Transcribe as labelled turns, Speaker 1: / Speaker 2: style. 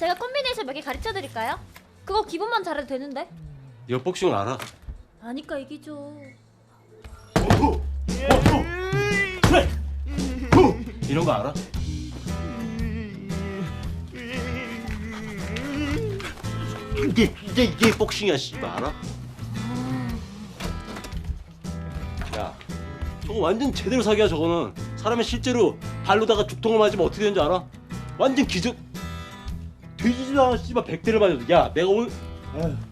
Speaker 1: 제가 콤비네이션 몇 개 가르쳐 드릴까요? 그거 기본만 잘해도 되는데
Speaker 2: 여 복싱을 알아?
Speaker 1: 아니까.
Speaker 2: 후! 이런 거 알아? 이게 이게 이게 복싱이야 씨발 알아? 야 저거 완전 제대로 사기야 저거는 사람이 실제로 발로다가 죽통을 맞으면 어떻게 되는지 알아? 완전 기적 돼지지도 않아 씨발 백대를 맞아도 야 내가 오늘 에휴.